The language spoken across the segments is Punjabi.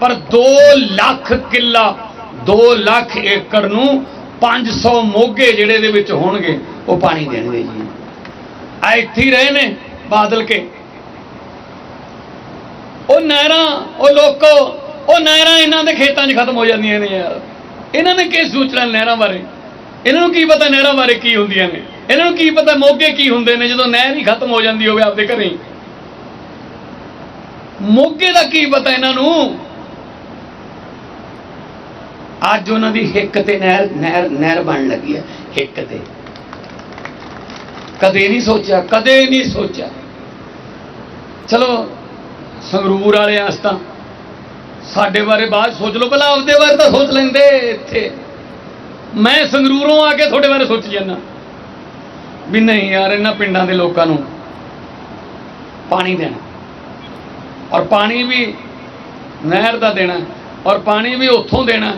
ਪਰ 2 ਲੱਖ ਕਿੱਲਾ 2 ਲੱਖ ਏਕੜ ਨੂੰ 500 ਮੋਗੇ ਜਿਹੜੇ ਦੇ ਵਿੱਚ ਹੋਣਗੇ, ਉਹ ਪਾਣੀ ਦੇਣਗੇ ਜੀ। ਆ ਇੱਥੇ ਰਹੇ ਨੇ ਬਾਦਲ ਕੇ। ਉਹ ਨਹਿਰਾਂ, ਉਹ ਲੋਕੋ, ਉਹ ਨਹਿਰਾਂ ਇਹਨਾਂ ਦੇ ਖੇਤਾਂ 'ਚ ਖਤਮ ਹੋ ਜਾਂਦੀਆਂ ਨੇ ਯਾਰ। ਇਹਨਾਂ ਨੇ ਕੀ ਸੋਚਣਾ ਨਹਿਰਾਂ ਬਾਰੇ? ਇਹਨਾਂ ਨੂੰ ਕੀ ਪਤਾ ਨਹਿਰਾਂ ਬਾਰੇ ਕੀ ਹੁੰਦੀਆਂ ਨੇ? ਇਹਨਾਂ ਨੂੰ ਕੀ ਪਤਾ ਮੋਗੇ ਕੀ ਹੁੰਦੇ ਨੇ ਜਦੋਂ ਨਹਿਰ ਹੀ ਖਤਮ ਹੋ ਜਾਂਦੀ ਹੋਵੇ ਆਪਦੇ ਘਰੇ? ਮੋਗੇ ਦਾ ਕੀ ਪਤਾ ਇਹਨਾਂ ਨੂੰ? ਅੱਜ ਉਹਨਾਂ ਦੀ ਹਿੱਕ ਤੇ ਨਹਿਰ ਨਹਿਰ ਨਹਿਰ ਬਣ ਲੱਗੀ ਹੈ, ਹਿੱਕ ਤੇ। ਕਦੇ ਨਹੀਂ ਸੋਚਿਆ, ਕਦੇ ਨਹੀਂ ਸੋਚਿਆ। ਚਲੋ, ਸੰਗਰੂਰ ਵਾਲੇ ਆਸ ਤਾਂ। ਸਾਡੇ ਬਾਰੇ ਬਾਅਦ ਸੋਚ ਲਓ, ਪਹਿਲਾਂ ਆਪਦੇ ਬਾਰੇ ਤਾਂ ਸੋਚ ਲੈਂਦੇ ਇੱਥੇ। ਮੈਂ ਸੰਗਰੂਰੋਂ ਆ ਕੇ ਤੁਹਾਡੇ ਬਾਰੇ ਸੋਚ ਜਾਂਦਾ। ਵੀ ਨਹੀਂ ਯਾਰ, ਇਹਨਾਂ ਪਿੰਡਾਂ ਦੇ ਲੋਕਾਂ ਨੂੰ ਪਾਣੀ ਦੇਣਾ। ਔਰ ਪਾਣੀ ਵੀ ਨਹਿਰ ਦਾ ਦੇਣਾ, ਔਰ ਪਾਣੀ ਵੀ ਉੱਥੋਂ ਦੇਣਾ।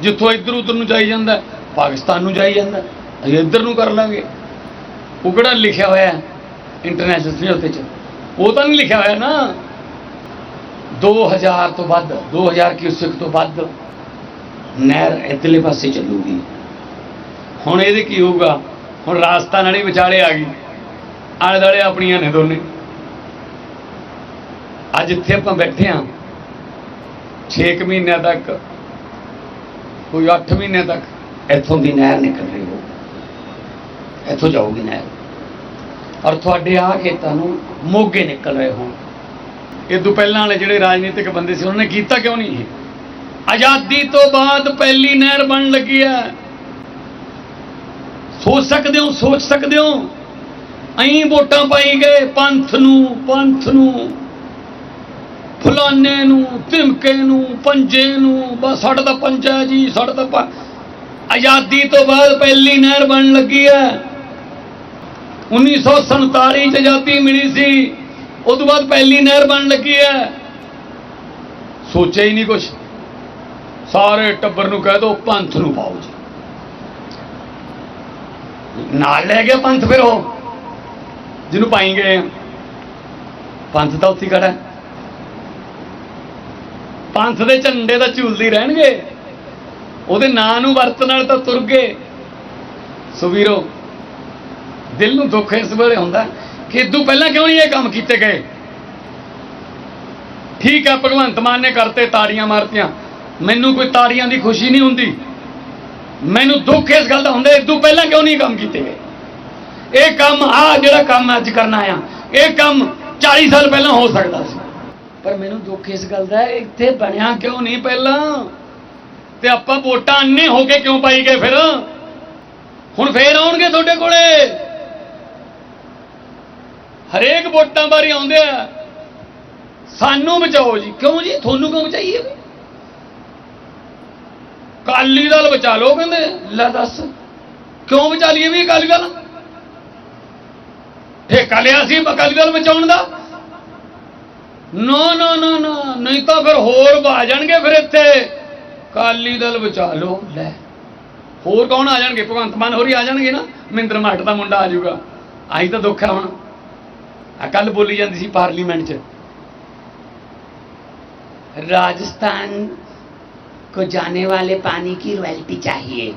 ਜਿੱਥੋਂ ਇੱਧਰ ਉੱਧਰ ਨੂੰ ਜਾਈ ਜਾਂਦਾ, ਪਾਕਿਸਤਾਨ ਨੂੰ ਜਾਈ ਜਾਂਦਾ, ਅਸੀਂ ਇੱਧਰ ਨੂੰ ਕਰ ਲਾਂਗੇ। ਉਹ ਕਿਹੜਾ ਲਿਖਿਆ ਹੋਇਆ ਇੰਟਰਨੈਸ਼ਨਲ ਸਮਝੌਤੇ 'ਚ ਉਹ ਤਾਂ ਨਹੀਂ ਲਿਖਿਆ ਹੋਇਆ ਨਾ। 2000 ਤੋਂ ਵੱਧ 2000 ਕਿਊਸਿਕ ਤੋਂ ਵੱਧ ਨਹਿਰ ਇੱਧਰਲੇ ਪਾਸੇ ਚੱਲੂਗੀ। ਹੁਣ ਇਹਦੇ ਕੀ ਹੋਊਗਾ? ਹੁਣ ਰਾਜਸਥਾਨ ਨਾਲੇ ਵਿਚਾਲੇ ਆ ਗਈ। ਆਲੇ ਦੁਆਲੇ ਆਪਣੀਆਂ ਨੇ ਦੋਨੇ। ਅੱਜ ਇੱਥੇ ਆਪਾਂ ਬੈਠੇ ਹਾਂ। 6 ਮਹੀਨਿਆਂ ਤੱਕ ਕੋਈ 8 ਮਹੀਨਿਆਂ ਤੱਕ। ਇੱਥੋਂ ਦੀ ਨਹਿਰ ਨਿਕਲ ਰਹੀ ਹੋ ਇੱਥੋਂ ਜਾਊਗੀ ਨਹਿਰ। ਔਰ ਤੁਹਾਡੇ ਆ ਖੇਤਾਂ ਨੂੰ ਮੋਗੇ ਨਿਕਲ ਰਹੇ ਹੋਣ। ਇਹ ਤੋਂ ਪਹਿਲਾਂ ਵਾਲੇ ਜਿਹੜੇ ਰਾਜਨੀਤਿਕ ਬੰਦੇ ਸੀ ਉਹਨਾਂ ਨੇ ਕੀਤਾ ਕਿਉਂ ਨਹੀਂ ਇਹ? ਆਜ਼ਾਦੀ ਤੋਂ ਬਾਅਦ ਪਹਿਲੀ ਨਹਿਰ ਬਣਨ ਲੱਗੀ ਹੈ। ਸੋਚ ਸਕਦੇ ਹੋ ਸੋਚ ਸਕਦੇ ਹੋ? ਅਹੀਂ ਵੋਟਾਂ ਪਾਈ ਗਏ ਪੰਥ ਨੂੰ ਪੰਥ ਨੂੰ। ਫਲਾਨੇ ਨੂੰ, ਧਮਕੇ ਨੂੰ, ਪੰਜੇ ਨੂੰ, ਬਸ ਸਾਡਾ ਤਾਂ ਪੰਜਾ ਹੈ ਜੀ, ਸਾਡਾ ਤਾਂ ਆਜ਼ਾਦੀ ਤੋਂ ਬਾਅਦ ਪਹਿਲੀ ਨਹਿਰ ਬਣ ਲੱਗੀ ਹੈ। 1947 ਚ ਆਜ਼ਾਦੀ ਮਿਲੀ ਸੀ ਉਸ ਤੋਂ ਬਾਅਦ ਪਹਿਲੀ ਨਹਿਰ ਬਣ ਲੱਗੀ ਹੈ। ਸੋਚਿਆ ਹੀ ਨਹੀਂ ਕੁਛ। ਸਾਰੇ ਟੱਬਰ ਨੂੰ ਕਹਿ ਦੋ, ਪੰਥ ਨੂੰ ਪਾਓ ਜੀ। ਨਾਲ ਲੈ ਗਿਆ ਪੰਥ ਫਿਰ ਉਹ, ਜਿਹਨੂੰ ਪਾਈ ਗਏ ਪੰਥ ਤਾਂ ਉੱਥੇ ਖੜਾ ਪੰਥ ਦੇ ਝੰਡੇ ਤਾਂ ਝੂਲਦੇ ਰਹਿਣਗੇ। ਉਹਦੇ ਨਾਂ ਨੂੰ ਵਰਤਣ ਨਾਲ ਤਾਂ ਤੁਰ ਗਏ। ਸੋ ਵੀਰੋ, ਦਿਲ ਨੂੰ ਦੁੱਖ ਇਸ ਵੇਲੇ ਹੁੰਦਾ ਕਿ ਇਦੋਂ ਪਹਿਲਾਂ ਕਿਉਂ ਨਹੀਂ ਇਹ ਕੰਮ ਕੀਤੇ ਗਏ? ਠੀਕ ਹੈ ਭਗਵੰਤ ਮਾਨ ਨੇ ਕਰਤੇ ਤਾੜੀਆਂ ਮਾਰਤੀਆਂ। ਮੈਨੂੰ ਕੋਈ ਤਾੜੀਆਂ ਦੀ ਖੁਸ਼ੀ ਨਹੀਂ ਹੁੰਦੀ। ਮੈਨੂੰ ਦੁੱਖ ਇਸ ਗੱਲ ਦਾ ਹੁੰਦਾ, ਇਦੋਂ ਪਹਿਲਾਂ ਕਿਉਂ ਨਹੀਂ ਕੰਮ ਕੀਤੇ ਗਏ? ਇਹ ਕੰਮ ਆ ਜਿਹੜਾ ਕੰਮ ਅੱਜ ਕਰਨਾ ਆ। ਇਹ ਕੰਮ 40 ਸਾਲ ਪਹਿਲਾਂ ਹੋ ਸਕਦਾ। ਪਰ ਮੈਨੂੰ ਦੁੱਖ ਇਸ ਗੱਲ ਦਾ ਇੱਥੇ ਬਣਿਆ ਕਿਉਂ ਨਹੀਂ ਪਹਿਲਾਂ? ਤੇ ਆਪਾਂ ਵੋਟਾਂ ਅੰਨੇ ਹੋ ਕੇ ਕਿਉਂ ਪਾਈ ਗਏ ਫਿਰ? ਹੁਣ ਫੇਰ ਆਉਣਗੇ ਤੁਹਾਡੇ ਕੋਲੇ? ਹਰੇਕ ਵੋਟਾਂ ਬਾਰੇ ਆਉਂਦੇ ਆ। ਸਾਨੂੰ ਬਚਾਓ ਜੀ। ਕਿਉਂ ਜੀ? ਤੁਹਾਨੂੰ ਕਿਉਂ ਬਚਾਈਏ ਕਾਲੀ ਦਲ ਬਚਾ ਲਓ ਕਹਿੰਦੇ। ਲੈ ਦੱਸ। ਕਿਉਂ ਬਚਾ ਲਈਏ ਵੀ ਅਕਾਲੀ ਦਲ? ਠੇਕਾ ਲਿਆ ਸੀ ਅਕਾਲੀ ਦਲ ਬਚਾਉਣ ਦਾ। ਨੋ ਨੋ ਨੋ ਨੋ ਨਹੀਂ ਤਾਂ ਫਿਰ ਹੋਰ ਆ ਜਾਣਗੇ ਫਿਰ ਇੱਥੇ। ਕਾਲੀ ਦਲ ਬਚਾ ਲੋ ਲੈ। ਹੋਰ ਕੌਣ ਆ ਜਾਣਗੇ? ਭਗਵੰਤ ਮਾਨ ਹੋਰੀ ਆ ਜਾਣਗੇ ਨਾ? ਮਹਿੰਦਰ ਮਹਟ ਦਾ ਮੁੰਡਾ ਆ ਜਾਊਗਾ। ਆਈ ਤਾਂ ਦੁੱਖ ਆ ਹੁਣ। ਆ ਕੱਲ ਬੋਲੀ ਜਾਂਦੀ ਸੀ ਪਾਰਲੀਮੈਂਟ 'ਚ। ਰਾਜਸਥਾਨ ਕੋ ਜਾਣੇ ਵਾਲੇ ਪਾਣੀ की रॉयल्टी ਚਾਹੀਏ?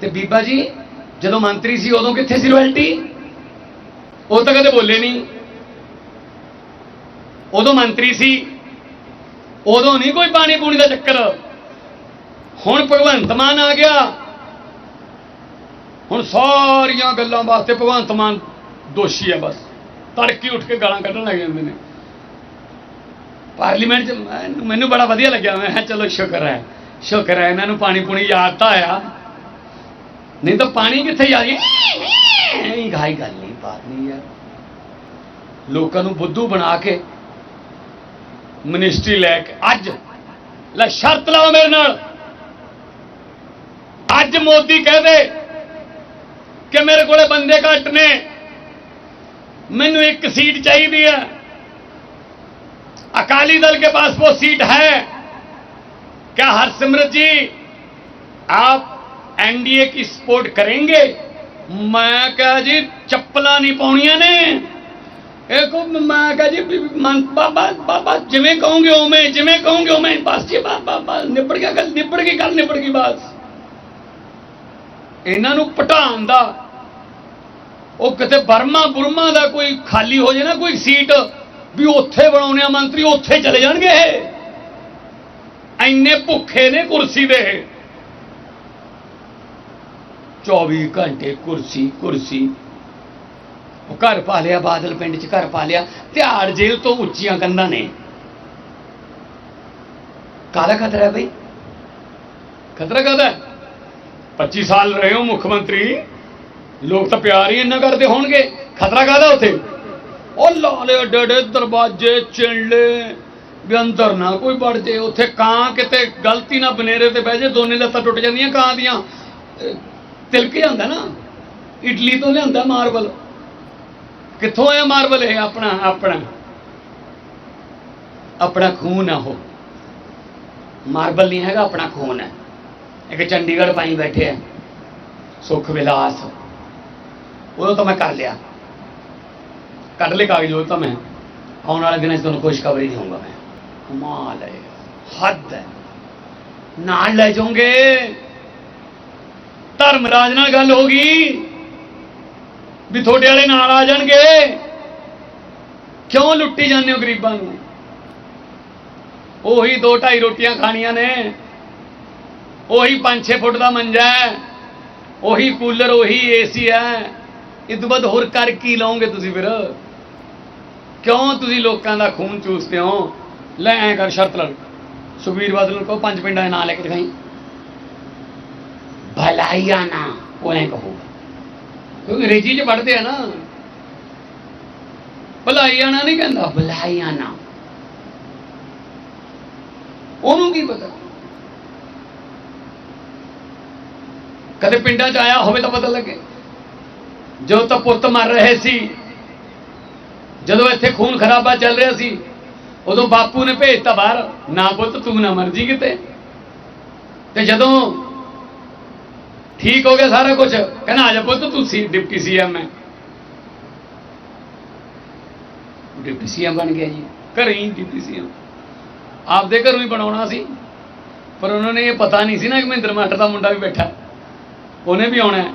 ਤੇ ਬੀਬਾ ਜੀ, ਜਦੋਂ ਮੰਤਰੀ ਸੀ ਉਦੋਂ ਕਿੱਥੇ ਸੀ ਰॉयल्टी ਉਹ ਤਾਂ ਕਦੇ ਬੋਲੇ ਨਹੀਂ। ਉਦੋਂ ਮੰਤਰੀ ਸੀ। ਉਦੋਂ ਨਹੀਂ ਕੋਈ ਪਾਣੀ ਪੂਣੀ ਦਾ ਚੱਕਰ। ਹੁਣ ਭਗਵੰਤ ਮਾਨ ਆ ਗਿਆ। ਹੁਣ ਸਾਰੀਆਂ ਗੱਲਾਂ ਵਾਸਤੇ ਭਗਵੰਤ ਮਾਨ ਦੋਸ਼ੀ ਹੈ ਬਸ। ਤੜਕੀ ਉੱਠ ਕੇ ਗਾਲਾਂ ਕੱਢਣ ਲੱਗ ਜਾਂਦੇ ਨੇ। ਪਾਰਲੀਮੈਂਟ ਚ ਮੈਨੂੰ- ਬੜਾ ਵਧੀਆ ਲੱਗਿਆ। ਮੈਂ ਕਿਹਾ ਚਲੋ ਸ਼ੁਕਰ ਹੈ। ਸ਼ੁਕਰ ਹੈ, ਇਹਨਾਂ ਨੂੰ ਪਾਣੀ ਪੂਣੀ ਯਾਦ ਤਾਂ ਆਇਆ। ਨਹੀਂ ਤਾਂ ਪਾਣੀ ਕਿੱਥੇ ਜਾ ਰਹੀ ਇਹ ਗਾਈ ਗੱਲ ਨਹੀਂ, ਬਾਤ ਨਹੀਂ ਯਾਰ ਲੋਕਾਂ ਨੂੰ ਬੁੱਧੂ ਬਣਾ ਕੇ ਮਿਨਿਸਟਰੀ ਲੈ ਕੇ ਅੱਜ ਲੈ ਸ਼ਰਤ ਲਾਓ ਮੇਰੇ ਨਾਲ ਅੱਜ ਮੋਦੀ ਕਹਦੇ ਕਿ ਮੇਰੇ ਕੋਲੇ ਬੰਦੇ ਘੱਟ ਨੇ ਮੈਨੂੰ ਇੱਕ ਸੀਟ ਚਾਹੀਦੀ ਹੈ अकाली दल के पास वो सीट है क्या हरसिमरत जी आप एनडीए की सपोर्ट करेंगे मैं कहा जी ਚੱਪਲਾਂ ਨਹੀਂ ਪਾਉਣੀਆਂ ਨੇ ਇਹ ਕੋ ਮੈਂ ਕਹਾ ਜੀ ਮਨ ਬਾਬਾ ਬਾਬਾ ਜਿਵੇਂ ਕਹੋਗੇ ਉਵੇਂ, ਜਿਵੇਂ ਕਹੋਗੇ ਉਵੇਂ, ਬਸ ਜੀ ਬਾਬਾ ਬਸ ਨਿਬੜ ਗਿਆ ਗੱਲ, ਨਿਬੜ ਗਈ ਗੱਲ, ਨਿਬੜ ਗਈ ਬਸ ਇਹਨਾਂ ਨੂੰ ਪਟਾਉਣ ਦਾ, ਉਹ ਕਿਤੇ ਬਰਮਾ ਬੁਰਮਾ ਦਾ ਕੋਈ ਖਾਲੀ ਹੋ ਜੇ ਨਾ ਕੋਈ ਸੀਟ, ਵੀ ਉੱਥੇ ਬਣਾਉਣੇ ਆ ਮੰਤਰੀ, ਉੱਥੇ ਚਲੇ ਜਾਣਗੇ ਇਹ ਐਨੇ ਭੁੱਖੇ ਨੇ ਕੁਰਸੀ ਦੇ ਇਹ। 24 ਘੰਟੇ ਕੁਰਸੀ ਕੁਰਸੀ ਉਹ ਘਰ ਪਾ ਲਿਆ, ਬਾਦਲ ਪਿੰਡ 'ਚ ਘਰ ਪਾ ਲਿਆ। ਤਿਹਾੜ ਜੇਲ੍ਹ ਤੋਂ ਉੱਚੀਆਂ ਕੰਧਾਂ ਨੇ। ਕਾਹਦਾ ਖਤਰਾ ਹੈ ਬਈ? ਖਤਰਾ ਕਾਹਦਾ ਹੈ? 25 ਸਾਲ ਰਹੇ ਹੋ ਮੁੱਖ ਮੰਤਰੀ। ਲੋਕ ਤਾਂ ਪਿਆਰ ਹੀ ਇੰਨਾ ਕਰਦੇ ਹੋਣਗੇ। ਖਤਰਾ ਕਾਹਦਾ ਉੱਥੇ? ਉਹ ਲਾਲੇ ਡੇਡੇ ਦਰਵਾਜ਼ੇ ਚਿੰਲੇ। ਵੀ ਅੰਦਰ ਨਾ ਕੋਈ ਵੜ ਜੇ। ਉੱਥੇ ਕਾਂ ਕਿਤੇ ਗਲਤੀ ਨਾ ਬਨੇਰੇ ਤੇ ਬਹਿ ਜੇ, ਦੋਨੇ ਲੱਤਾਂ ਟੁੱਟ ਜਾਂਦੀਆਂ ਕਾਂ ਦੀਆਂ। ਤਿਲਕ ਜਾਂਦਾ ਨਾ। ਇਟਲੀ ਤੋਂ ਲਿਆਂਦਾ ਮਾਰਬਲ। ਕਿੱਥੋਂ ਆਇਆ ਮਾਰਬਲ ਇਹ? ਆਪਣਾ ਆਪਣਾ। ਆਪਣਾ ਖੂਨ ਆ ਉਹ। ਮਾਰਬਲ ਨਹੀਂ ਹੈਗਾ, ਆਪਣਾ ਖੂਨ ਹੈ। ਇੱਕ ਚੰਡੀਗੜ੍ਹ ਪਾਈ ਬੈਠੇ ਆ। ਸੁਖ ਵਿਲਾਸ। ਉਹ ਤਾਂ ਮੈਂ ਕਰ ਲਿਆ। ਕੱਢ ਲੈ ਕਾਗਜ਼ ਉਹ ਤਾਂ ਮੈਂ। ਆਉਣ ਵਾਲੇ ਦਿਨਾਂ 'ਚ ਤੁਹਾਨੂੰ ਖੁਸ਼ਖਬਰੀ ਦੇਵਾਂਗਾ ਮੈਂ। ਕਮਾਲ ਹੈ। ਹੱਦ ਹੈ। ਨਾਲ ਲੈ ਜਾਓਗੇ। ਧਰਮਰਾਜ ਨਾਲ ਗੱਲ ਹੋ ਗਈ। ਵੀ ਤੁਹਾਡੇ ਵਾਲੇ ਨਾਲ ਆ ਜਾਣਗੇ। ਕਿਉਂ ਲੁੱਟੀ ਜਾਂਦੇ ਹੋ ਗਰੀਬਾਂ ਨੂੰ? ਉਹੀ ਦੋ ਢਾਈ ਰੋਟੀਆਂ ਖਾਣੀਆਂ ਨੇ। ਉਹੀ 5-6 ਫੁੱਟ ਦਾ ਮੰਜਾ ਹੈ। ਉਹੀ ਕੂਲਰ, ਉਹੀ ਏਸੀ ਹੈ। ਇਹ ਤੋਂ ਬਾਅਦ ਹੋਰ ਕਰ ਕੀ ਲਓਗੇ ਤੁਸੀਂ ਫਿਰ? ਕਿਉਂ ਤੁਸੀਂ ਲੋਕਾਂ ਦਾ ਖੂਨ ਚੂਸਦੇ ਹੋ? ਲੈ ਐਂ ਕਰ, ਸ਼ਰਤ ਲੜ ਸੁਖਬੀਰ ਬਾਦਲ ਨੂੰ ਕਹੋ, ਪੰਜ ਪਿੰਡਾਂ ਦੇ ਨਾਂ ਲੈ ਕੇ ਦਿਖਾਈ। ਭਲਾਈਆ ਨਾ ਉਹ ਕਹੋ। ਕਿਉਂਕਿ ਅੰਗਰੇਜ਼ੀ ਚ ਪੜ੍ਹਦੇ ਆ ਨਾ। ਭਲਾਈਆ ਨਾ ਨਹੀਂ ਕਹਿੰਦਾ। ਭਲਾਈਆ ਨਾ ਉਹਨੂੰ ਕੀ ਪਤਾ? ਕਦੇ ਪਿੰਡਾਂ 'ਚ ਆਇਆ ਹੋਵੇ ਤਾਂ ਪਤਾ ਲੱਗੇ। ਜਦੋਂ ਤਾਂ ਪੁੱਤ ਮਰ ਰਹੇ ਸੀ ਜਦੋਂ ਇੱਥੇ ਖੂਨ ਖਰਾਬਾ ਚੱਲ ਰਿਹਾ ਸੀ ਉਦੋਂ ਬਾਪੂ ਨੇ ਭੇਜਤਾ ਬਾਹਰ ਨਾ ਪੁੱਤ ਤੂੰ ਨਾ ਮਰ ਜੀ ਕਿਤੇ। ਤੇ ਜਦੋਂ ਠੀਕ ਹੋ ਗਿਆ ਸਾਰਾ ਕੁਝ ਕਹਿੰਦਾ ਆ ਜਾ ਪੁੱਤ ਤੂੰ ਸੀ ਡਿਪਟੀ ਸੀਐਮ ਹੈ ਡਿਪਟੀ ਸੀਐਮ ਬਣ ਗਿਆ ਜੀ। ਘਰੇ ਹੀ ਡਿਪਟੀ ਸੀਐਮ। ਆਪਦੇ ਘਰੋਂ ਹੀ ਬਣਾਉਣਾ ਸੀ। ਪਰ ਉਹਨਾਂ ਨੇ ਇਹ ਪਤਾ ਨਹੀਂ ਸੀ ਨਾ ਕਿ ਮਹਿੰਦਰ ਮਾਟਰ ਦਾ ਮੁੰਡਾ ਵੀ ਬੈਠਾ। ਉਹਨੇ ਵੀ ਆਉਣਾ ਹੈ।